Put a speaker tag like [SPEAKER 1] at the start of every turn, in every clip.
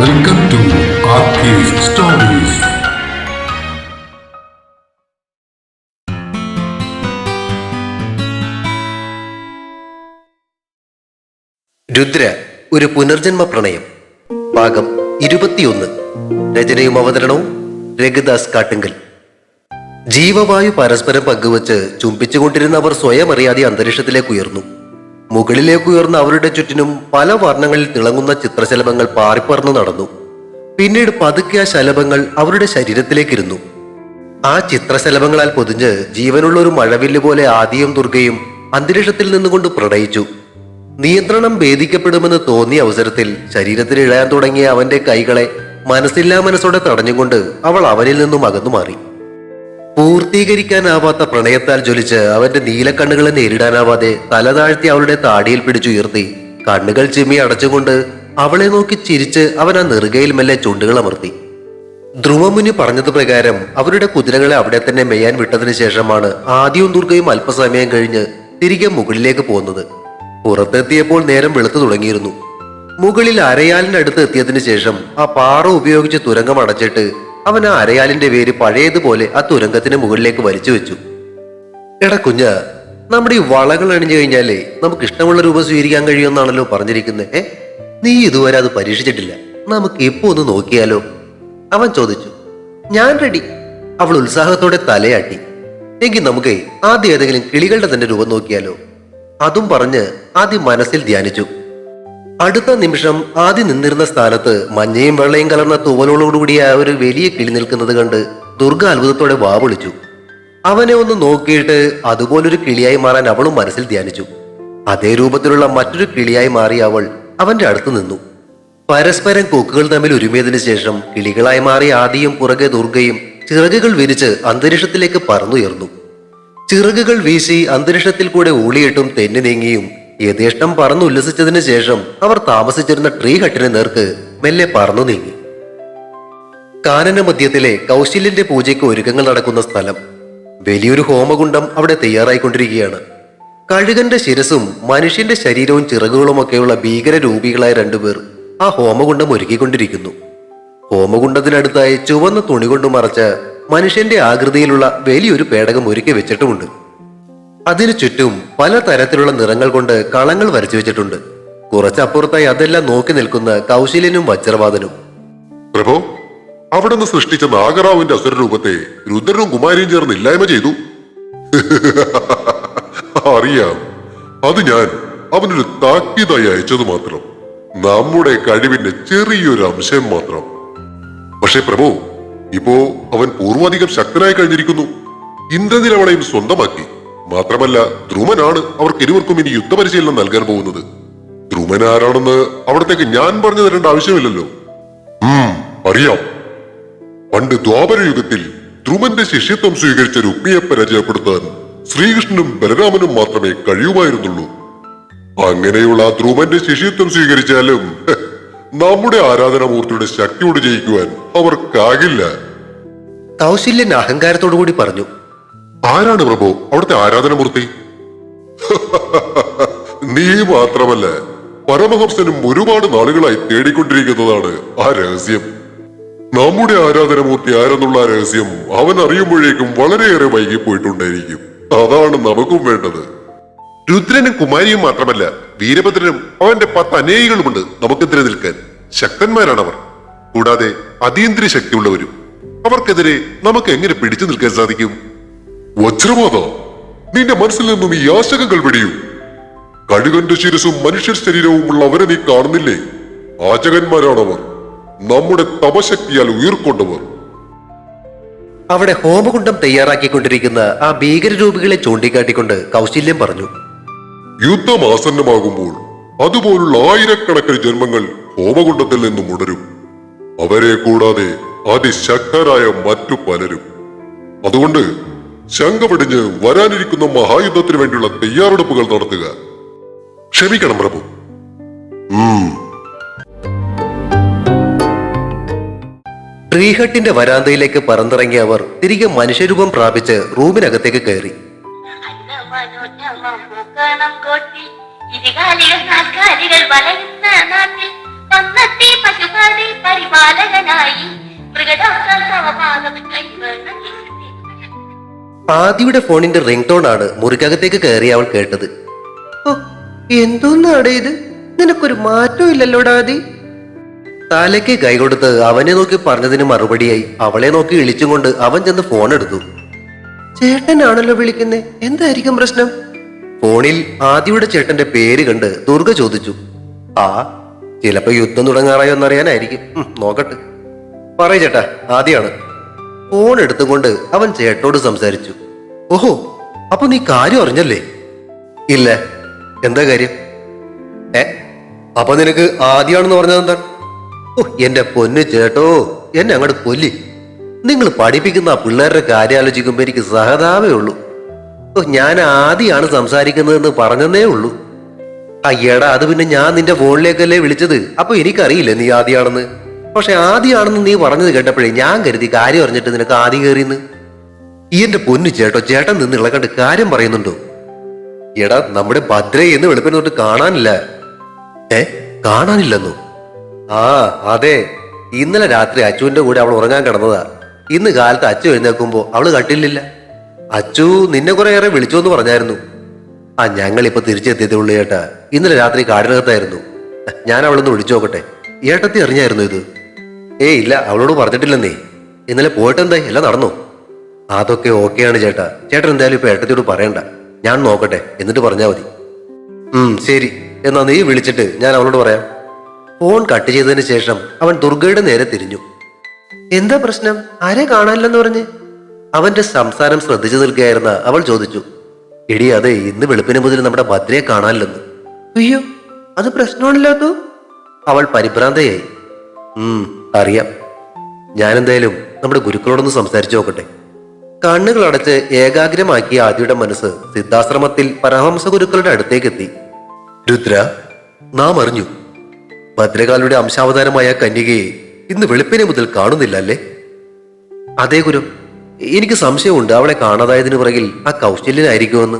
[SPEAKER 1] Welcome to stories.
[SPEAKER 2] Rudra ഒരു പുനർജന്മ പ്രണയം. ഭാഗം ഇരുപത്തിയൊന്ന്. രചനയും അവതരണവും രഘുദാസ് കാട്ടുങ്കൽ. ജീവവായു പരസ്പരം പങ്കുവച്ച് ചുംബിച്ചുകൊണ്ടിരുന്ന അവർ സ്വയം അറിയാതെ അന്തരീക്ഷത്തിലേക്ക് ഉയർന്നു. മുകളിലേക്ക് ഉയർന്ന അവരുടെ ചുറ്റിനും പല വർണങ്ങളിൽ തിളങ്ങുന്ന ചിത്രശലഭങ്ങൾ പാറിപ്പറന്നു നടന്നു. പിന്നീട് പതുക്കെ ആ ശലഭങ്ങൾ അവരുടെ ശരീരത്തിലേക്കിരുന്നു. ആ ചിത്രശലഭങ്ങളാൽ പൊതിഞ്ഞ് ജീവനുള്ള ഒരു മഴവില്ല് പോലെ ആദിയും ദുർഗയും അന്തരീക്ഷത്തിൽ നിന്നുകൊണ്ട് പ്രണയിച്ചു. നിയന്ത്രണം ഭേദിക്കപ്പെടുമെന്ന് തോന്നിയ അവസരത്തിൽ ശരീരത്തിൽ ഇഴയാൻ തുടങ്ങിയ അവന്റെ കൈകളെ മനസ്സില്ലാ മനസ്സോടെ തടഞ്ഞുകൊണ്ട് അവൾ അവനിൽ നിന്നും അകന്നു മാറി പൂർത്തീകരിക്കാനാവാത്ത പ്രണയത്താൽ ജ്വലിച്ച് അവന്റെ നീലക്കണ്ണുകളെ നേരിടാനാവാതെ തല താഴ്ത്തി അവളുടെ താടിയിൽ പിടിച്ചുയർത്തി കണ്ണുകൾ ചിമ്മി അടച്ചുകൊണ്ട് അവളെ നോക്കി ചിരിച്ച് അവൻ ആ നെറുകയിൽ മെല്ലെ ചുണ്ടുകൾ അമർത്തി. ധ്രുവമുനി പറഞ്ഞത് പ്രകാരം അവരുടെ കുതിരകളെ അവിടെ തന്നെ മെയ്യാൻ വിട്ടതിന് ശേഷമാണ് ആദ്യവും ദുർഗയും അല്പസമയം കഴിഞ്ഞ് തിരികെ മുകളിലേക്ക് പോകുന്നത്. പുറത്തെത്തിയപ്പോൾ നേരം വെളുത്തു തുടങ്ങിയിരുന്നു. മുകളിൽ അരയാലിനടുത്ത് എത്തിയതിനു ശേഷം ആ പാറ ഉപയോഗിച്ച് തുരങ്കം അടച്ചിട്ട് അവൻ ആ അരയാലിന്റെ വേര് പഴയതുപോലെ ആ തുരങ്കത്തിന് മുകളിലേക്ക് വലിച്ചു വെച്ചു. എടാ കുഞ്ഞ നമ്മുടെ ഈ വളകൾ അണിഞ്ഞു കഴിഞ്ഞാലേ നമുക്ക് ഇഷ്ടമുള്ള രൂപം സ്വീകരിക്കാൻ കഴിയുമെന്നാണല്ലോ പറഞ്ഞിരിക്കുന്നത് ഏ? നീ ഇതുവരെ അത് പരീക്ഷിച്ചിട്ടില്ല. നമുക്ക് ഇപ്പൊ ഒന്ന് നോക്കിയാലോ? അവൻ ചോദിച്ചു. ഞാൻ റെഡി അവൾ ഉത്സാഹത്തോടെ തലയാട്ടി. എങ്കിൽ നമുക്ക് ആദ്യം ഏതെങ്കിലും കിളികളുടെ തന്നെ രൂപം നോക്കിയാലോ? അതും പറഞ്ഞ് ആദ്യം മനസ്സിൽ ധ്യാനിച്ചു. അടുത്ത നിമിഷം ആദ്യം നിന്നിരുന്ന സ്ഥാനത്ത് മഞ്ഞയും വെള്ളയും കലർന്ന തൂവലോടുകൂടിയ ഒരു വലിയ കിളി നിൽക്കുന്നത് കണ്ട് ദുർഗ അത്ഭുതത്തോടെ വാ വിളിച്ചു. അവനെ ഒന്ന് നോക്കിയിട്ട് അതുപോലൊരു കിളിയായി മാറാൻ അവളും മനസ്സിൽ ധ്യാനിച്ചു. അതേ രൂപത്തിലുള്ള മറ്റൊരു കിളിയായി മാറി അവൾ അവന്റെ അടുത്ത് നിന്നു. പരസ്പരം കൊക്കുകൾ തമ്മിൽ ഒരുമിയതിനു ശേഷം കിളികളായി മാറി ആദിയും പുറകെ ദുർഗയും ചിറകുകൾ വിരിച്ച് അന്തരീക്ഷത്തിലേക്ക് പറന്നുയർന്നു. ചിറകുകൾ വീശി അന്തരീക്ഷത്തിൽ കൂടെ ഊളിയിട്ടും തെന്നി നീങ്ങിയും യഥേഷ്ടം പറന്നുല്ലസിച്ചതിന് ശേഷം അവർ താമസിച്ചിരുന്ന ട്രീ ഹട്ടിന് നേർക്ക് മെല്ലെ പറന്നു നീങ്ങി. കാനന മധ്യത്തിലെ കൗശല്യന്റെ പൂജയ്ക്ക് ഒരുക്കങ്ങൾ നടക്കുന്ന സ്ഥലം വലിയൊരു ഹോമകുണ്ടം അവിടെ തയ്യാറായിക്കൊണ്ടിരിക്കുകയാണ്. കഴുകന്റെ ശിരസും മനുഷ്യന്റെ ശരീരവും ചിറകുകളുമൊക്കെയുള്ള ഭീകര രൂപികളായ രണ്ടുപേർ ആ ഹോമകുണ്ടം ഒരുക്കിക്കൊണ്ടിരിക്കുന്നു. ഹോമകുണ്ടത്തിനടുത്തായി ചുവന്ന തുണി കൊണ്ട് മറച്ച മനുഷ്യന്റെ ആകൃതിയിലുള്ള വലിയൊരു പേടകം ഒരുക്കി വെച്ചിട്ടുമുണ്ട്. അതിനു ചുറ്റും പലതരത്തിലുള്ള നിറങ്ങൾ കൊണ്ട് കളങ്ങൾ വരച്ചു വെച്ചിട്ടുണ്ട്. കുറച്ചപ്പുറത്തായി അതെല്ലാം നോക്കി നിൽക്കുന്ന കൗശലനും വജ്രവാദനും.
[SPEAKER 3] പ്രഭോ നിന്ന് സൃഷ്ടിച്ച നാഗറാവിന്റെ അസുരരൂപത്തെ രുദ്രനും കുമാരിയും ചേർന്ന് ഇല്ലായ്മ ചെയ്തു. അറിയാം അത് ഞാൻ അവനൊരു താക്കീതായി അയച്ചത് മാത്രം. നമ്മുടെ കഴിവിന്റെ ചെറിയൊരു അംശം മാത്രം. പക്ഷേ പ്രഭു ഇപ്പോ അവൻ പൂർവാധികം ശക്തനായി കഴിഞ്ഞിരിക്കുന്നു. ഇന്ദ്രനിൽ അവളെയും സ്വന്തമാക്കി. മാത്രമല്ല ധ്രുവനാണ് അവർക്ക് ഇരുവർക്കും ഇനി യുദ്ധപരിശീലനം നൽകാൻ പോകുന്നത്. ധ്രുവൻ ആരാണെന്ന് അവിടത്തേക്ക് ഞാൻ പറഞ്ഞു തരേണ്ട ആവശ്യമില്ലല്ലോ. അറിയാം. പണ്ട് ദ്വാപര യുഗത്തിൽ ധ്രുവന്റെ ശിഷ്യത്വം സ്വീകരിച്ച രുക്മിയെ പരാജയപ്പെടുത്താൻ ശ്രീകൃഷ്ണനും ബലരാമനും മാത്രമേ കഴിയുമായിരുന്നുള്ളൂ. അങ്ങനെയുള്ള ധ്രുവന്റെ ശിഷ്യത്വം സ്വീകരിച്ചാലും നമ്മുടെ ആരാധനാമൂർത്തിയുടെ ശക്തിയോട് ജയിക്കുവാൻ അവർക്കാകില്ല.
[SPEAKER 2] കൗശല്യൻ അഹങ്കാരത്തോടു കൂടി പറഞ്ഞു
[SPEAKER 3] ആരാണ് പ്രഭു? അവിടുത്തെ ആരാധനമൂർത്തി? നീ മാത്രമല്ല പരമഹംസനും ഒരുപാട് നാളുകളായി തേടിക്കൊണ്ടിരിക്കുന്നതാണ് ആ രഹസ്യം. നമ്മുടെ ആരാധനമൂർത്തി ആരെന്നുള്ള രഹസ്യം അവൻ അറിയുമ്പോഴേക്കും വളരെയേറെ വൈകിപ്പോയിട്ടുണ്ടായിരിക്കും. അതാണ് നമുക്കും വേണ്ടത്. രുദ്രനും കുമാരിയും മാത്രമല്ല വീരഭദ്രനും അവന്റെ പത്ത് അനേകികളുമുണ്ട് നമുക്കെതിരെ നിൽക്കാൻ. ശക്തന്മാരാണ് അവർ കൂടാതെ അതീന്ദ്രിയ ശക്തിയുള്ളവരും. അവർക്കെതിരെ നമുക്ക് എങ്ങനെ പിടിച്ചു നിൽക്കാൻ സാധിക്കും? വജ്രമാത നിന്റെ മനസ്സിൽ നിന്നും ഈ ആശകങ്ങൾ വെടിയൂ. കഴുകന്റെ ശിരസും മനുഷ്യ ശരീരവുമുള്ള അവരെ നീ കാണുന്നില്ലേ? ആചകന്മാരാണവർ. നമ്മുടെ തപശക്തിയാൽ ഉയർക്കൊണ്ടവർ.
[SPEAKER 2] അവിടെ ഹോമകുണ്ടം തയ്യാറാക്കിക്കൊണ്ടിരിക്കുന്ന ആ ഭീകരരൂപികളെ ചൂണ്ടിക്കാട്ടിക്കൊണ്ട് കൗശല്യം പറഞ്ഞു.
[SPEAKER 3] യുദ്ധം ആസന്നമാകുമ്പോൾ അതുപോലുള്ള ആയിരക്കണക്കിന് ജന്മങ്ങൾ ഹോമകുണ്ടത്തിൽ നിന്നും ഉണരും. അവരെ കൂടാതെ അതിശക്തരായ മറ്റു പലരും. അതുകൊണ്ട് ശങ്ക പിടിഞ്ഞ് വരാനിരിക്കുന്ന മഹായുദ്ധത്തിന് വേണ്ടിയുള്ള തയ്യാറെടുപ്പുകൾ നടത്തുക. ക്ഷമിക്കണം പ്രഭു.
[SPEAKER 2] ട്രീഹട്ടിന്റെ വരാന്തയിലേക്ക് പറന്നിറങ്ങിയ അവർ തിരികെ മനുഷ്യരൂപം പ്രാപിച്ച് റൂമിനകത്തേക്ക് കയറി.
[SPEAKER 4] പൂക്കണം കോട്ടി
[SPEAKER 2] ആദിയുടെ ഫോണിന്റെ റിംഗ് ടോൺ ആണ് മുറിക്കകത്തേക്ക് കയറി അവൾ കേട്ടത്. ഓ എന്തോന്നാടേ ഇത്? നിനക്കൊരു മാറ്റവും ഇല്ലല്ലോ ഡാദി തലയ്ക്ക് കൈ കൊടുത്ത് അവനെ നോക്കി പറഞ്ഞതിന് മറുപടിയായി അവളെ നോക്കി ഇളിച്ചും കൊണ്ട് അവൻ ചെന്ന് ഫോൺ എടുത്തു. ചേട്ടനാണല്ലോ വിളിക്കുന്നേ എന്തായിരിക്കും പ്രശ്നം? ഫോണിൽ ആദിയുടെ ചേട്ടന്റെ പേര് കണ്ട് ദുർഗ ചോദിച്ചു. ആ ചിലപ്പോ യുദ്ധം തുടങ്ങാറായോ എന്നറിയാനായിരിക്കും. നോക്കട്ടെ. പറയ ചേട്ടാ ആദ്യാണ്. ഫോൺ എടുത്തുകൊണ്ട് അവൻ ചേട്ടനോട് സംസാരിച്ചു. ഓഹോ അപ്പൊ നീ കാര്യം അറിഞ്ഞല്ലേ? ഇല്ല. എന്താ കാര്യം? ഏ അപ്പൊ നിനക്ക് ആദ്യമാണെന്ന് പറഞ്ഞത് എന്താണ് ഓ എന്റെ പൊന്നു ചേട്ടോ എന്നെ അങ്ങോട്ട് കൊല്ലി നിങ്ങൾ പഠിപ്പിക്കുന്ന ആ പിള്ളേരുടെ കാര്യം ആലോചിക്കുമ്പോ എനിക്ക് സഹതാപേ ഉള്ളൂ. ഓ ഞാൻ ആദ്യമാണ് സംസാരിക്കുന്നതെന്ന് പറഞ്ഞതേ ഉള്ളൂ. അയ്യടാ അത് പിന്നെ ഞാൻ നിന്റെ ഫോണിലേക്കല്ലേ വിളിച്ചത്. അപ്പൊ എനിക്കറിയില്ല നീ ആദ്യമാണെന്ന് പക്ഷെ ആദ്യമാണെന്ന് നീ പറഞ്ഞത് കേട്ടപ്പോഴേ ഞാൻ കരുതി കാര്യം അറിഞ്ഞിട്ട് നിനക്ക് ആദ്യം കയറിയെന്ന്. ഈ എന്റെ പൊന്നു ചേട്ടോ ചേട്ടൻ നിന്ന് ഇളകണ്ട് കാര്യം പറയുന്നുണ്ടോ? എടാ നമ്മുടെ ഭദ്രയെ എന്ന് വെളുപ്പിന് തൊട്ട് കാണാനില്ല. ഏ കാണാനില്ലെന്നോ? ആ അതെ. ഇന്നലെ രാത്രി അച്ചുവിന്റെ കൂടെ അവൾ ഉറങ്ങാൻ കിടന്നതാ. ഇന്ന് കാലത്ത് അച്ചു എഴുന്നേക്കുമ്പോ അവൾ കട്ടിലില്ല അച്ചു നിന്നെ കുറെ ഏറെ വിളിച്ചു എന്ന് പറഞ്ഞായിരുന്നു. ആ ഞങ്ങൾ ഇപ്പൊ തിരിച്ചെത്തിയതേ ഉള്ളു ചേട്ടാ ഇന്നലെ രാത്രി കാടിനകത്തായിരുന്നു. ഞാൻ അവളൊന്ന് വിളിച്ചു നോക്കട്ടെ. ഏട്ടത്തി അറിഞ്ഞായിരുന്നു ഇത്? ഏ ഇല്ല അവളോട് പറഞ്ഞിട്ടില്ലെന്നേ. ഇന്നലെ പോയിട്ടെന്തായി എല്ലാം നടന്നു. അതൊക്കെ ഓക്കെയാണ് ചേട്ടാ. ചേട്ടൻ എന്തായാലും ഇപ്പൊ ഏട്ടത്തിയോട് പറയണ്ട. ഞാൻ നോക്കട്ടെ എന്നിട്ട് പറഞ്ഞാൽ മതി. ഉം ശരി. എന്നാ നീ വിളിച്ചിട്ട് ഞാൻ അവളോട് പറയാം. ഫോൺ കട്ട് ചെയ്തതിന് ശേഷം അവൻ ദുർഗയുടെ നേരെ തിരിഞ്ഞു. എന്താ പ്രശ്നം? ആരെ കാണാനില്ലെന്ന് പറഞ്ഞ്? അവന്റെ സംസാരം ശ്രദ്ധിച്ചു നിൽക്കുകയായിരുന്ന അവൾ ചോദിച്ചു. എടി അതെ ഇന്ന് വെളുപ്പിന് മുതൽ നമ്മുടെ ഭദ്രയെ കാണാനില്ലെന്ന്. അയ്യോ അത് പ്രശ്നമാണല്ലോ അവൾ പരിഭ്രാന്തയായി. ഉം അറിയാം. ഞാനെന്തായാലും നമ്മുടെ ഗുരുക്കളോടൊന്ന് സംസാരിച്ചു നോക്കട്ടെ. കണ്ണുകൾ അടച്ച് ഏകാഗ്രമാക്കിയ ആദിയുടെ മനസ്സ് സിദ്ധാശ്രമത്തിൽ പരമഹംസ ഗുരുക്കളുടെ അടുത്തേക്ക് എത്തി രുദ്ര നാം അറിഞ്ഞു. ഭദ്രകാലയുടെ അംശാവതാരമായ കന്യകയെ ഇന്ന് വെളുപ്പിനെ മുതൽ കാണുന്നില്ല അല്ലേ അതെ ഗുരു എനിക്ക് സംശയമുണ്ട് അവളെ കാണാതായതിനു പിറകിൽ ആ കൗശല്യനായിരിക്കുമെന്ന്.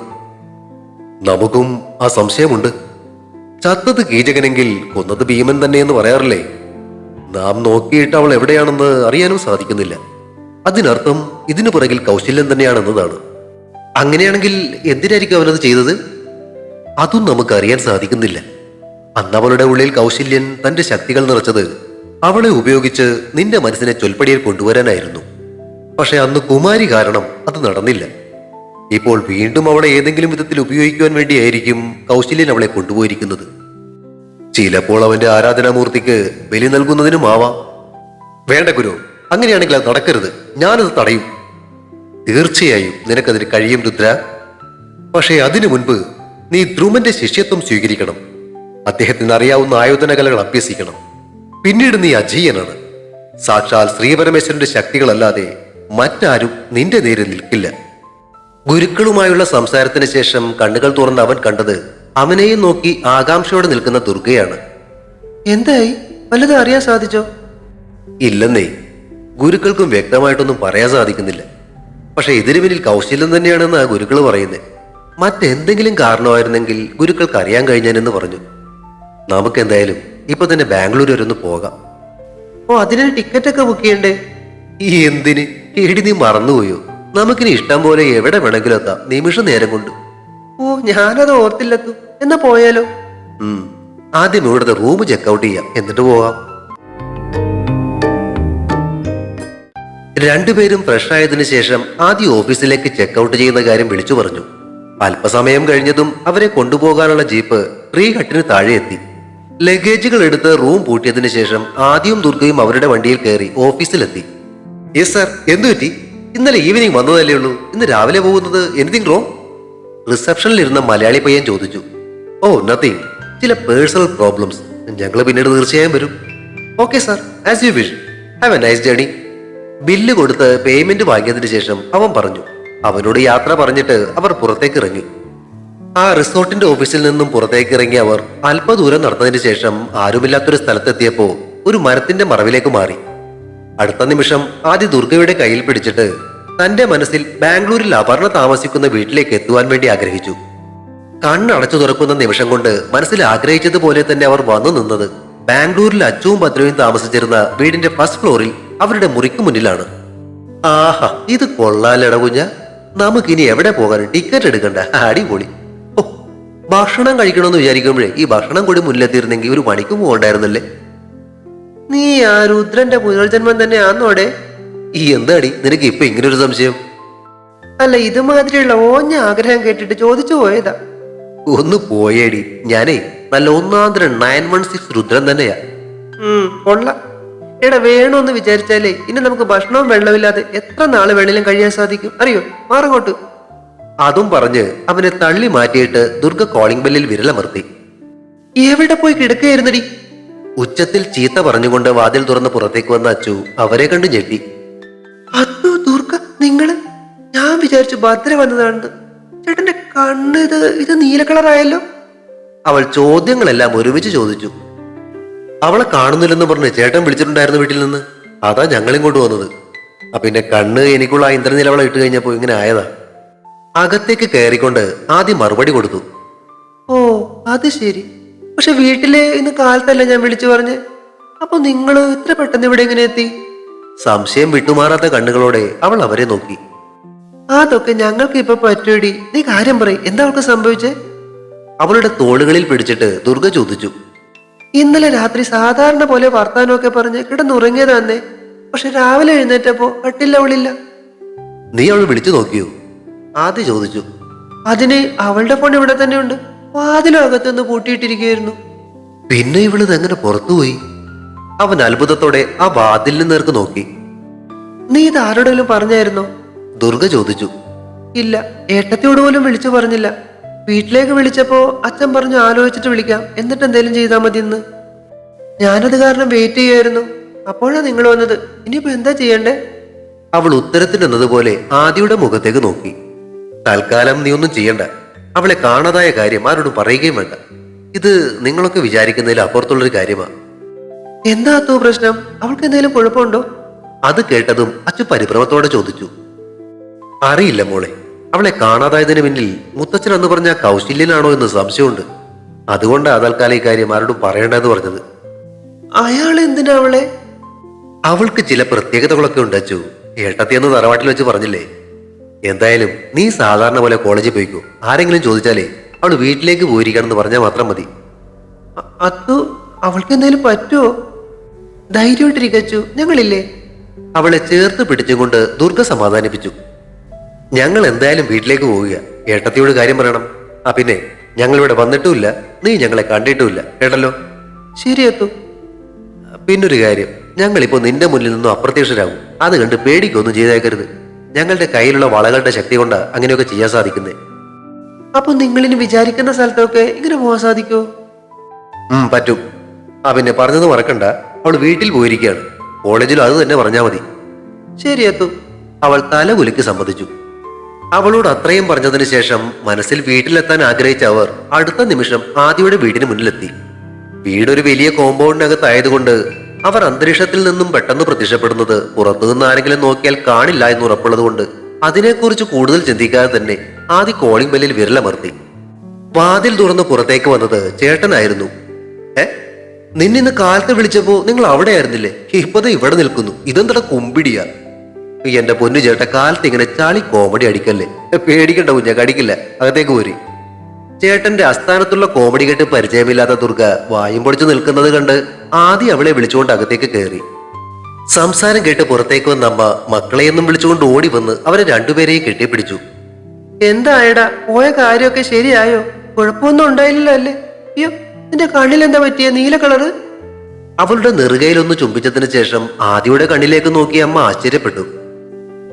[SPEAKER 2] നമുക്കും ആ സംശയമുണ്ട്. ചത്തത് കീചകനെങ്കിൽ കൊന്നത് ഭീമൻ തന്നെയെന്ന് പറയാറില്ലേ? നാം നോക്കിയിട്ട് അവൾ എവിടെയാണെന്ന് അറിയാനും സാധിക്കുന്നില്ല. അതിനർത്ഥം ഇതിനു പുറകിൽ കൗശല്യം തന്നെയാണെന്നതാണ്. അങ്ങനെയാണെങ്കിൽ എന്തിനായിരിക്കും അവനത് ചെയ്തത്? അതും നമുക്ക് അറിയാൻ സാധിക്കുന്നില്ല. അന്ന് അവളുടെ ഉള്ളിൽ കൗശല്യൻ തന്റെ ശക്തികൾ നിറച്ചത് അവളെ ഉപയോഗിച്ച് നിന്റെ മനസ്സിനെ ചൊൽപ്പടിയിൽ കൊണ്ടുവരാനായിരുന്നു. പക്ഷെ അന്ന് കുമാരി കാരണം അത് നടന്നില്ല. ഇപ്പോൾ വീണ്ടും അവളെ ഏതെങ്കിലും വിധത്തിൽ ഉപയോഗിക്കുവാൻ വേണ്ടിയായിരിക്കും കൗശല്യൻ അവളെ കൊണ്ടുപോയിരിക്കുന്നത്. ചിലപ്പോൾ അവന്റെ ആരാധനാമൂർത്തിക്ക് ബലി നൽകുന്നതിനും ആവാം. വേണ്ട ഗുരു അങ്ങനെയാണെങ്കിൽ അത് നടക്കരുത്. ഞാനത് തടയും. തീർച്ചയായും നിനക്കതിന് കഴിയും രുദ്ര. പക്ഷേ അതിനു മുൻപ് നീ ധ്രുവന്റെ ശിഷ്യത്വം സ്വീകരിക്കണം. അദ്ദേഹത്തിന് അറിയാവുന്ന ആയോധന കലകൾ അഭ്യസിക്കണം. പിന്നീട് നീ അജീയനാണ്. സാക്ഷാൽ ശ്രീപരമേശ്വരന്റെ ശക്തികളല്ലാതെ മറ്റാരും നിന്റെ നേരെ നിൽക്കില്ല. ഗുരുക്കളുമായുള്ള സംസാരത്തിന് ശേഷം കണ്ണുകൾ തുറന്ന് അവൻ കണ്ടത് അവനെയും നോക്കി ആകാംക്ഷയോടെ നിൽക്കുന്ന ദുർഗയാണ്. എന്തായി? വല്ലതും അറിയാൻ സാധിച്ചോ? ഇല്ലെന്നേ. ഗുരുക്കൾക്കും വ്യക്തമായിട്ടൊന്നും പറയാൻ സാധിക്കുന്നില്ല. പക്ഷെ ഇതിനു പിന്നിൽ കൗശല്യം തന്നെയാണെന്ന് ആ ഗുരുക്കൾ പറയുന്നത് മറ്റെന്തെങ്കിലും കാരണമായിരുന്നെങ്കിൽ ഗുരുക്കൾക്ക് അറിയാൻ കഴിഞ്ഞാനെന്ന് പറഞ്ഞു. നമുക്ക് എന്തായാലും ഇപ്പൊ തന്നെ ബാംഗ്ലൂർ വരെ ഒന്ന് പോകാം. ഓ അതിനൊരു ടിക്കറ്റ് ഒക്കെ ബുക്ക് ചെയ്യണ്ടേ? ഈ എന്തിന്? എടി നീ മറന്നുപോയോ? നമുക്കിനി ഇഷ്ടം പോലെ എവിടെ വേണമെങ്കിലും എത്താം. നിമിഷ നേരം കൊണ്ട്. ഓ ഞാനത് ഓർത്തില്ലത്തു എന്നാ പോയാലോ? ആദ്യം ഇവിടുത്തെ റൂം ചെക്കൗട്ട് ചെയ്യാം. എന്നിട്ട് പോവാം. രണ്ടുപേരും ഫ്രഷ് ആയതിനു ശേഷം ആദ്യം ഓഫീസിലേക്ക് ചെക്കൗട്ട് ചെയ്യുന്ന കാര്യം വിളിച്ചു പറഞ്ഞു. അല്പസമയം കഴിഞ്ഞതും അവരെ കൊണ്ടുപോകാനുള്ള ജീപ്പ് ട്രീ ഹട്ടിന് താഴെ എത്തി. ലഗേജുകൾ എടുത്ത് റൂം പൂട്ടിയതിനു ശേഷം ആദ്യവും ദുർഗയും അവരുടെ വണ്ടിയിൽ കയറി ഓഫീസിലെത്തി. യെസ് സാർ എന്തു പറ്റി? ഇന്നലെ ഈവനിങ് വന്നതല്ലേ ഉള്ളൂ. ഇന്ന് രാവിലെ പോകുന്നത് എനിത്തിങ് റോങ് റിസപ്ഷനിൽ ഇരുന്ന മലയാളി പയ്യൻ ചോദിച്ചു ഓ നത്തിങ് ചില പേഴ്സണൽ പ്രോബ്ലംസ് ഞങ്ങൾ പിന്നീട് തീർച്ചയായും വരും. Okay sir as you wish have a nice journey bill കൊടുത്ത് പേയ്മെന്റ് വാങ്ങിയതിനു ശേഷം അവൻ പറഞ്ഞു അവനോട് യാത്ര പറഞ്ഞിട്ട് അവർ പുറത്തേക്ക് ഇറങ്ങി. ആ റിസോർട്ടിന്റെ ഓഫീസിൽ നിന്നും പുറത്തേക്ക് ഇറങ്ങി അവർ അല്പദൂരം നടന്നതിന് ശേഷം ആരുമില്ലാത്തൊരു സ്ഥലത്തെത്തിയപ്പോ ഒരു മരത്തിന്റെ മറവിലേക്ക് മാറി. അടുത്ത നിമിഷം ആദ്യ ദുർഗയുടെ കയ്യിൽ പിടിച്ചിട്ട് തന്റെ മനസ്സിൽ ബാംഗ്ലൂരിൽ അപർണ താമസിക്കുന്ന വീട്ടിലേക്ക് എത്തുവാൻ വേണ്ടി ആഗ്രഹിച്ചു. കണ്ണടച്ചു തുറക്കുന്ന നിമിഷം കൊണ്ട് മനസ്സിൽ ആഗ്രഹിച്ചതുപോലെ തന്നെ അവർ വന്നു നിന്നത്. ബാംഗ്ലൂരിൽ അച്ചുവും ഭദ്രയും താമസിച്ചിരുന്ന വീടിന്റെ ഫസ്റ്റ് ഫ്ലോറിൽ അവരുടെ മുറിക്ക് മുന്നിലാണ്. ആഹാ ഇത് കൊള്ളാലട കുഞ്ഞ. നമുക്കിനി എവിടെ പോകാൻ ടിക്കറ്റ് എടുക്കണ്ട. അടിപൊളി. ഓ ഭക്ഷണം കഴിക്കണമെന്ന് വിചാരിക്കുമ്പോഴേ ഈ ഭക്ഷണം കൂടി മുന്നിലെത്തിയിരുന്നെങ്കിൽ ഒരു പണിക്കും പോകണ്ടായിരുന്നല്ലേ? നീ ആ രുദ്രന്റെ പുനർജന്മം തന്നെയാന്നോടെ. ഈ എന്താടി? നിനക്ക് ഇപ്പൊ ഇങ്ങനെ ഒരു സംശയം? അല്ല ഇതുമാതിരിയുള്ള ഓഞ്ഞ ആഗ്രഹം കേട്ടിട്ട് ചോദിച്ചു പോയതാ. ഒന്ന് പോയേടി. ഞാനേ നല്ല ഒന്നാന്തരം നയൻ വൺ സിക്സ് രുദ്രൻ തന്നെയാ. കൊള്ള. എടാ വേണമെന്ന് വിചാരിച്ചാലേ ഇനി നമുക്ക് ഭക്ഷണവും വെള്ളമില്ലാതെ എത്ര നാൾ വേണേലും കഴിയാൻ സാധിക്കും? അറിയോ? മാറങ്ങോട്ട് അതും പറഞ്ഞ് അവനെ തള്ളി മാറ്റിയിട്ട് ദുർഗ കോളിംഗ് ബെല്ലിൽ വിരലമർത്തി എവിടെ പോയി കിടക്കുകയായിരുന്നടി ഉച്ചത്തിൽ ചീത്ത പറഞ്ഞുകൊണ്ട് വാതിൽ തുറന്ന് പുറത്തേക്ക് വന്ന അച്ചു അവരെ കണ്ട് ഞെട്ടി. വിചാരിച്ചു ഭദ്ര വന്നതാണെന്ന് ചേട്ടന്റെ കണ്ണ് ഇത് ഇത് നീല കളറായല്ലോ? അവൾ ചോദ്യങ്ങളെല്ലാം ഒരുമിച്ച് ചോദിച്ചു. അവളെ കാണുന്നില്ലെന്ന് പറഞ്ഞ് ചേട്ടൻ വിളിച്ചിട്ടുണ്ടായിരുന്നു വീട്ടിൽ നിന്ന്. അതാ ഞങ്ങളും ഇങ്ങോട്ട് വന്നത്. ആ പിന്നെ കണ്ണ് എനിക്കുള്ള ആ ഇന്ദ്രനിലവള ഇട്ട് കഴിഞ്ഞപ്പോ ഇങ്ങനെ ആയതാ. അകത്തേക്ക് കയറിക്കൊണ്ട് ആദ്യം മറുപടി കൊടുത്തു. ഓ അത് ശരി. പക്ഷെ വീട്ടിലെ ഇന്ന് കാലത്തല്ല ഞാൻ വിളിച്ചു പറഞ്ഞ്. അപ്പൊ നിങ്ങൾ ഇത്ര പെട്ടെന്ന് ഇവിടെ എങ്ങനെ എത്തി? സംശയം വിട്ടുമാറാത്ത കണ്ണുകളോടെ അവൾ അവരെ നോക്കി. അതൊക്കെ ഞങ്ങൾക്ക് ഇപ്പൊ പറ്റൂടി. നീ കാര്യം പറ എന്താ അവൾക്ക് സംഭവിച്ചേ? അവളുടെ തോളുകളിൽ പിടിച്ചിട്ട് ദുർഗ ചോദിച്ചു. ഇന്നലെ രാത്രി സാധാരണ പോലെ വർത്താനമൊക്കെ പറഞ്ഞ് കിടന്നുറങ്ങിയതാന്നേ പക്ഷെ രാവിലെ എഴുന്നേറ്റപ്പോ കട്ടില്ല അവളില്ല. നീ അവൾ വിളിച്ചു നോക്കിയോ? ആദ്യം ചോദിച്ചു. അതിന് അവളുടെ ഫോൺ ഇവിടെ തന്നെ ഉണ്ട് വാതിലും അകത്തുനിന്ന് പൂട്ടിയിട്ടിരിക്കുകയായിരുന്നു. പിന്നെ ഇവളിത് എങ്ങനെ പുറത്തുപോയി അവൻ അത്ഭുതത്തോടെ ആ വാതിലിന് നേർക്ക് നോക്കി. നീ ഇത് ആരോടെങ്കിലും പറഞ്ഞായിരുന്നോ? ദുർഗ ചോദിച്ചു. ഇല്ല ഏട്ടത്തിയോട് പോലും വിളിച്ചു പറഞ്ഞില്ല. വീട്ടിലേക്ക് വിളിച്ചപ്പോ അച്ഛൻ പറഞ്ഞു ആലോചിച്ചിട്ട് വിളിക്കാം എന്നിട്ട് എന്തേലും ചെയ്താൽ മതി എന്ന് ഞാനത് കാരണം വെയിറ്റ് ചെയ്യായിരുന്നു. അപ്പോഴാ നിങ്ങൾ വന്നത്. ഇനിയിപ്പോ എന്താ ചെയ്യണ്ടേ? അവൾ ഉത്തരത്തിനെന്നതുപോലെ ആദിയുടെ മുഖത്തേക്ക് നോക്കി. തൽക്കാലം നീ ഒന്നും ചെയ്യണ്ട. അവളെ കാണാതായ കാര്യം ആരോടും പറയുകയും വേണ്ട. ഇത് നിങ്ങളൊക്കെ വിചാരിക്കുന്നതിൽ അപ്പുറത്തുള്ളൊരു കാര്യമാണ് എന്താ അത്തോ പ്രശ്നം? അവൾക്ക് എന്തെങ്കിലും കുഴപ്പമുണ്ടോ? അത് കേട്ടതും അച്ഛൻ പരിഭ്രമത്തോടെ ചോദിച്ചു. അറിയില്ല മോളെ. അവളെ കാണാതായതിന് പിന്നിൽ മുത്തച്ഛൻ എന്ന് പറഞ്ഞ കൗശല്യനാണോ എന്ന് സംശയമുണ്ട്. അതുകൊണ്ടാ തൽക്കാലം കാര്യം ആരോടും പറയണ്ടെന്ന് പറഞ്ഞത്. അയാൾ എന്തിനാ അവളെ? അവൾക്ക് ചില പ്രത്യേകതകളൊക്കെ ഉണ്ട് അച്ചു. ഏട്ടത്തി എന്ന് തറവാട്ടിൽ വെച്ച് പറഞ്ഞില്ലേ? എന്തായാലും നീ സാധാരണ പോലെ കോളേജിൽ പോയിക്കോ. ആരെങ്കിലും ചോദിച്ചാലേ അവൾ വീട്ടിലേക്ക് പോയിരിക്കണം എന്ന് പറഞ്ഞാൽ മാത്രം മതി. അത്തു അവൾക്ക് എന്തെങ്കിലും പറ്റുമോ ധൈര്യമായിട്ടിരിക്കച്ചു ഞങ്ങളില്ലേ? അവളെ ചേർത്ത് പിടിച്ചുകൊണ്ട് ദുർഗ സമാധാനിപ്പിച്ചു. ഞങ്ങൾ എന്തായാലും വീട്ടിലേക്ക് പോവുക ഏട്ടത്തിയോട് കാര്യം പറയണം. ആ പിന്നെ ഞങ്ങളിവിടെ വന്നിട്ടുമില്ല. നീ ഞങ്ങളെ കണ്ടിട്ടുമില്ല. കേട്ടല്ലോ? ശരിയെത്തു പിന്നൊരു കാര്യം. ഞങ്ങളിപ്പോ നിന്റെ മുന്നിൽ നിന്നും അപ്രത്യക്ഷരാകും. അത് കണ്ട് പേടിക്കൊന്നും ചെയ്തേക്കരുത്. ഞങ്ങളുടെ കയ്യിലുള്ള വളകളുടെ ശക്തി കൊണ്ട് അങ്ങനെയൊക്കെ ചെയ്യാൻ സാധിക്കുന്നേ. അപ്പൊ നിങ്ങളിന് വിചാരിക്കുന്ന സ്ഥലത്തൊക്കെ ഇങ്ങനെ പോകാൻ സാധിക്കോ? പറ്റും. ആ പിന്നെ പറഞ്ഞത് മറക്കണ്ട. അവൾ വീട്ടിൽ പോയിരിക്കുകയാണ്. കോളേജിലും അത് തന്നെ പറഞ്ഞാൽ മതി. ശരിയത്തു അവൾ തല കുലുക്കി സമ്മതിച്ചു. അവളോട് അത്രയും പറഞ്ഞതിന് ശേഷം മനസ്സിൽ വീട്ടിലെത്താൻ ആഗ്രഹിച്ച അവർ അടുത്ത നിമിഷം ആദിയുടെ വീടിന് മുന്നിലെത്തി. വീടൊരു വലിയ കോമ്പൗണ്ടിനകത്തായതുകൊണ്ട് അവർ അന്തരീക്ഷത്തിൽ നിന്നും പെട്ടെന്ന് പ്രത്യക്ഷപ്പെടുന്നത് പുറത്തുനിന്ന് ആരെങ്കിലും നോക്കിയാൽ കാണില്ല എന്ന് ഉറപ്പുള്ളതുകൊണ്ട് അതിനെക്കുറിച്ച് കൂടുതൽ ചിന്തിക്കാതെ തന്നെ ആദ്യ കോളിംഗ് ബെല്ലിൽ വിരലമർത്തി. വാതിൽ തുറന്ന് പുറത്തേക്ക് വന്നത് ചേട്ടനായിരുന്നു. ഏ? നിന്നിന്ന് കാലത്ത് വിളിച്ചപ്പോ നിങ്ങൾ അവിടെ ആയിരുന്നില്ലേ ഇപ്പത് ഇവിടെ നിൽക്കുന്നു. ഇതെന്താ കുമ്പിടിയാ? എന്റെ പൊന്നു ചേട്ട കാലത്ത് ഇങ്ങനെ ചാളി കോമഡി അടിക്കല്ലേ? പേടിക്കണ്ട കുഞ്ഞ കടിക്കില്ല. അകത്തേക്ക് പോരി. ചേട്ടന്റെ ആസ്ഥാനത്തുള്ള കോമഡി കേട്ട് പരിചയമില്ലാത്ത ദുർഗ വായും പൊടിച്ചു നിൽക്കുന്നത് കണ്ട് ആദ്യം അവളെ വിളിച്ചുകൊണ്ട് അകത്തേക്ക് കയറി സംസാരം കേട്ട് പുറത്തേക്ക് വന്ന അമ്മ മക്കളെയൊന്നും വിളിച്ചുകൊണ്ട് ഓടി വന്ന് അവരെ രണ്ടുപേരെയും കെട്ടിപ്പിടിച്ചു. എന്തായടാ പോയ കാര്യമൊക്കെ ശരിയായോ? കുഴപ്പമൊന്നും ഉണ്ടായില്ലല്ലോ അല്ലേ? അയ്യോ നിന്റെ കണ്ണിൽ എന്താ പറ്റിയ? നീല കളറ്? അവളുടെ നെറുകയിലൊന്ന് ചുംബിച്ചതിന് ശേഷം ആദ്യയുടെ കണ്ണിലേക്ക് നോക്കി അമ്മ ആശ്ചര്യപ്പെട്ടു.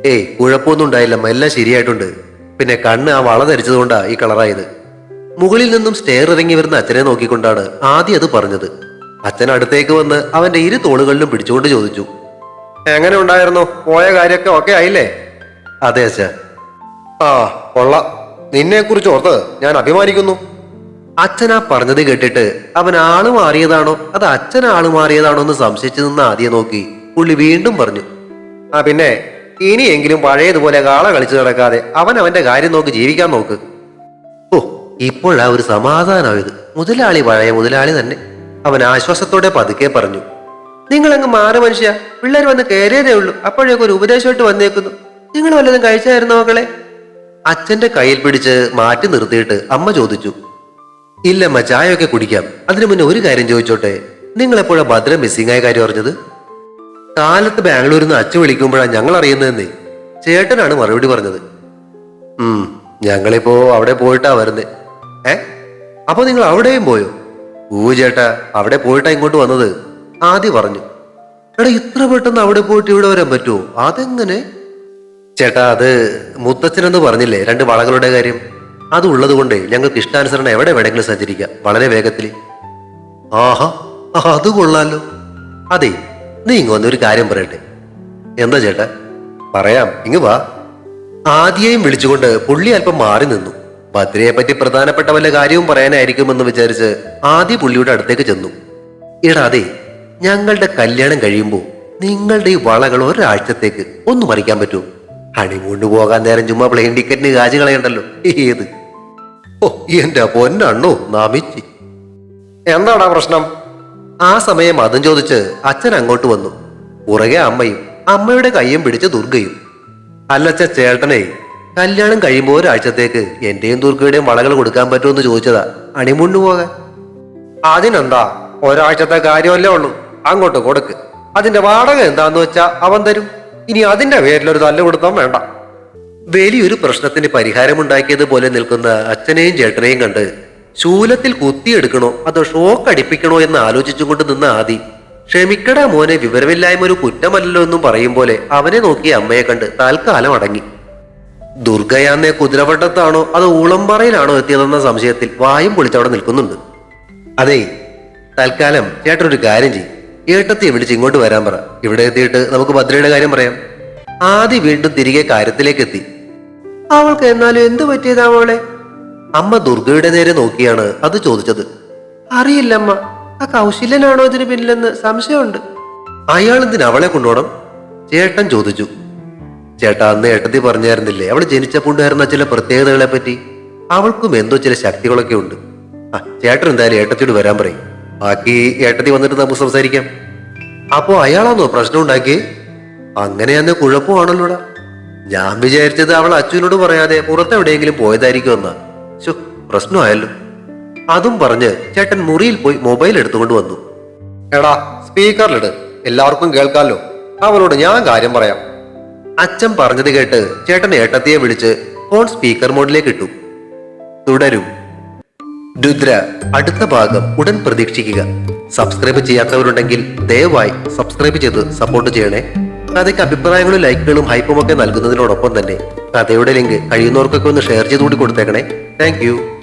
[SPEAKER 2] ഏയ് കുഴപ്പമൊന്നും ഉണ്ടായില്ലമ്മ എല്ലാം ശരിയായിട്ടുണ്ട്. പിന്നെ കണ്ണ് ആ വള ധരിച്ചതുകൊണ്ടാ ഈ കളറായത്. മുകളിൽ നിന്നും സ്റ്റെയർ ഇറങ്ങി വരുന്ന അച്ഛനെ നോക്കിക്കൊണ്ടാണ് ആദ്യം അത് പറഞ്ഞത്. അച്ഛൻ അടുത്തേക്ക് വന്ന് അവന്റെ ഇരു തോളുകളിലും പിടിച്ചുകൊണ്ട് ചോദിച്ചു എങ്ങനെ ഉണ്ടായിരുന്നു? പോയ കാര്യമൊക്കെ ഓക്കെ ആയില്ലേ? അതെ അച്ഛ. ആ കൊള്ള. നിന്നെ കുറിച്ച് ഓർത്ത് ഞാൻ അഭിമാനിക്കുന്നു. അച്ഛൻ പറഞ്ഞത് കേട്ടിട്ട് അവൻ ആൾ മാറിയതാണോ അത് അച്ഛൻ ആൾ മാറിയതാണോ എന്ന് സംശയിച്ചു നിന്ന് ആദ്യം നോക്കി പുള്ളി വീണ്ടും പറഞ്ഞു ആ പിന്നെ ഇനിയെങ്കിലും പഴയതുപോലെ കാള കളിച്ചു നടക്കാതെ അവൻ അവന്റെ കാര്യം നോക്കി ജീവിക്കാൻ നോക്ക്. ഓ ഇപ്പോഴാ ഒരു സമാധാനമായത്. മുതലാളി പഴയ മുതലാളി തന്നെ. അവൻ ആശ്വാസത്തോടെ പതുക്കെ പറഞ്ഞു നിങ്ങൾ അങ്ങ് മാറി മനുഷ്യ. പിള്ളേർ വന്ന് കയറിയതേ ഉള്ളൂ. അപ്പോഴേക്കും ഒരു ഉപദേശമായിട്ട് വന്നേക്കുന്നു. നിങ്ങൾ വല്ലതും കഴിച്ചായിരുന്നു മക്കളെ? അച്ഛന്റെ കയ്യിൽ പിടിച്ച് മാറ്റി നിർത്തിയിട്ട് അമ്മ ചോദിച്ചു ഇല്ലമ്മ ചായയൊക്കെ കുടിക്കാം. അതിനു മുന്നേ ഒരു കാര്യം ചോദിച്ചോട്ടെ. നിങ്ങൾ എപ്പോഴാ ഭദ്ര മിസ്സിംഗ് ആയ കാര്യം അറിഞ്ഞത്? കാലത്ത് ബാംഗ്ലൂരിൽ നിന്ന് അച്ഛൻ വിളിക്കുമ്പോഴാണ് ഞങ്ങൾ അറിയുന്നതെന്നേ. ചേട്ടനാണ് മറുപടി പറഞ്ഞത്. ഉം ഞങ്ങളിപ്പോ അവിടെ പോയിട്ടാ വരുന്നേ. ഏ? അപ്പൊ നിങ്ങൾ അവിടെയും പോയോ? ഊ ചേട്ടാ അവിടെ പോയിട്ടാ ഇങ്ങോട്ട് വന്നത്. ആദ്യ പറഞ്ഞു. എടാ ഇത്ര പെട്ടെന്ന് അവിടെ പോയിട്ട് ഇവിടെ വരാൻ പറ്റുമോ അതെങ്ങനെ? ചേട്ടാ അത് മുത്തച്ഛനെന്ന് പറഞ്ഞില്ലേ രണ്ട് വളകളുടെ കാര്യം? അത് ഉള്ളത് കൊണ്ടേ ഞങ്ങൾക്ക് ഇഷ്ടാനുസരണം എവിടെ വേണമെങ്കിലും സഞ്ചരിക്കാം വളരെ വേഗത്തിൽ ആഹാ അത് കൊള്ളാലോ. അതെ നീ ഇങ്ങ് വന്നൊരു കാര്യം പറയട്ടെ. എന്താ ചേട്ടാ? പറയാം. ഇങ്ങ് വാ. ആദ്യയും വിളിച്ചുകൊണ്ട് പുള്ളി അല്പം മാറി നിന്നു. ഭദ്രയെ പറ്റി പ്രധാനപ്പെട്ട വല്ല കാര്യവും പറയാനായിരിക്കുമെന്ന് വിചാരിച്ച് ആദ്യ പുള്ളിയുടെ അടുത്തേക്ക് ചെന്നു. ഇടാതെ ഞങ്ങളുടെ കല്യാണം കഴിയുമ്പോൾ നിങ്ങളുടെ ഈ വളകൾ ഒരാഴ്ചത്തേക്ക് ഒന്ന് മറിക്കാൻ പറ്റുമോ ഹണിമൂണ് പോകാൻ നേരം ചുമ്മാ പ്ലെയിൻ ടിക്കറ്റിന് കാശ് കളയണ്ടല്ലോ ഏത്? ഓ എന്റെ പൊന്നണ്ണോ നാമിച്ചി. എന്താടാ പ്രശ്നം? ആ സമയം അതും ചോദിച്ച് അച്ഛൻ അങ്ങോട്ട് വന്നു. പുറകെ അമ്മയും അമ്മയുടെ കയ്യും പിടിച്ച് ദുർഗയും അല്ലച്ച ചേട്ടനെ കല്യാണം കഴിയുമ്പോൾ ഒരാഴ്ചത്തേക്ക് എന്റെയും ദുർഗയുടെയും വളകൾ കൊടുക്കാൻ പറ്റുമെന്ന് ചോദിച്ചതാ അണിമുണ്ണു പോകാൻ. അതിനെന്താ? ഒരാഴ്ചത്തെ കാര്യമല്ലേ ഉള്ളൂ. അങ്ങോട്ട് കൊടുക്ക്. അതിന്റെ വാടക എന്താന്ന് വെച്ചാ അവൻ തരും. ഇനി അതിന്റെ പേരിലൊരു തല്ല് കൊടുത്താൻ വേണ്ട. വലിയൊരു പ്രശ്നത്തിന് പരിഹാരമുണ്ടാക്കിയത് പോലെ നിൽക്കുന്ന അച്ഛനെയും ചേട്ടനെയും കണ്ട് ശൂലത്തിൽ കുത്തിയെടുക്കണോ അതോ ഷോക്ക് അടിപ്പിക്കണോ എന്ന് ആലോചിച്ചുകൊണ്ട് നിന്ന ആദി ക്ഷമിക്കടാ മോനെ വിവരമില്ലായ്മ ഒരു കുറ്റമല്ലല്ലോ എന്നും പറയും പോലെ അവനെ നോക്കി അമ്മയെ കണ്ട് തൽക്കാലം അടങ്ങി. ദുർഗയാന്നെ കുതിരവട്ടത്താണോ അതോ ഊളംപാറയിലാണോ എത്തിയതെന്ന സംശയത്തിൽ വായും പൊളിച്ചവിടെ നിൽക്കുന്നുണ്ട്. അതെ തൽക്കാലം ചേട്ടനൊരു കാര്യം ചെയ്യും. ഏട്ടത്തിയെ വിളിച്ച് ഇങ്ങോട്ട് വരാൻ പറ. ഇവിടെ എത്തിയിട്ട് നമുക്ക് ഭദ്രയുടെ കാര്യം പറയാം. ആദി വീണ്ടും തിരികെ കാര്യത്തിലേക്ക് എത്തി. അവൾക്ക് എന്നാലും എന്ത് പറ്റിയതാ അവളെ അമ്മ ദുർഗയുടെ നേരെ നോക്കിയാണ് അത് ചോദിച്ചത്. അറിയില്ല അമ്മ ആ കൗശല്യനാണോ ഇതിന് പിന്നിലെന്ന് സംശയമുണ്ട്. അയാൾ ഇതിന് അവളെ കൊണ്ടുപോകണം? ചേട്ടൻ ചോദിച്ചു. ചേട്ടാ അന്ന് ഏട്ടത്തി പറഞ്ഞായിരുന്നില്ലേ അവൾ ജനിച്ചപ്പോൾ ഉണ്ടായിരുന്ന ചില പ്രത്യേകതകളെ പറ്റി അവൾക്കും എന്തോ ചില ശക്തികളൊക്കെ ഉണ്ട്. ആ ചേട്ടൻ എന്തായാലും ഏട്ടത്തിയോട് വരാൻ പറയും. ബാക്കി ഏട്ടത്തി വന്നിട്ട് നമുക്ക് സംസാരിക്കാം. അപ്പോ അയാളാണോ പ്രശ്നം ഉണ്ടാക്കി അങ്ങനെയാന്ന് കുഴപ്പമാണല്ലോടാ. ഞാൻ വിചാരിച്ചത് അവൾ അച്ഛനോട് പറയാതെ പുറത്തെവിടെയെങ്കിലും പോയതായിരിക്കും എന്നാ പ്രശ്നമായല്ലോ. അതും പറഞ്ഞ് ചേട്ടൻ മുറിയിൽ പോയി മൊബൈൽ എടുത്തുകൊണ്ട് വന്നു. എടാ സ്പീക്കറിലിട്. എല്ലാവർക്കും കേൾക്കാമല്ലോ അവനോട് ഞാൻ കാര്യം പറയാം. അച്ഛൻ പറഞ്ഞത് കേട്ട് ചേട്ടൻ ഏട്ടത്തിയെ വിളിച്ച് ഫോൺ സ്പീക്കർ മോഡിലേക്ക് ഇട്ടു. തുടരും. രുദ്ര അടുത്ത ഭാഗം ഉടൻ പ്രതീക്ഷിക്കുക. സബ്സ്ക്രൈബ് ചെയ്യാത്തവരുണ്ടെങ്കിൽ ദയവായി സബ്സ്ക്രൈബ് ചെയ്ത് സപ്പോർട്ട് ചെയ്യണേ. കഥയ്ക്ക് അഭിപ്രായങ്ങളും ലൈക്കുകളും ഹൈപ്പും ഒക്കെ നൽകുന്നതിനോടൊപ്പം തന്നെ കഥയുടെ ലിങ്ക് കഴിയുന്നവർക്കൊക്കെ ഒന്ന് ഷെയർ ചെയ്തുകൂടി കൊടുത്തേക്കണേ.
[SPEAKER 1] Thank you.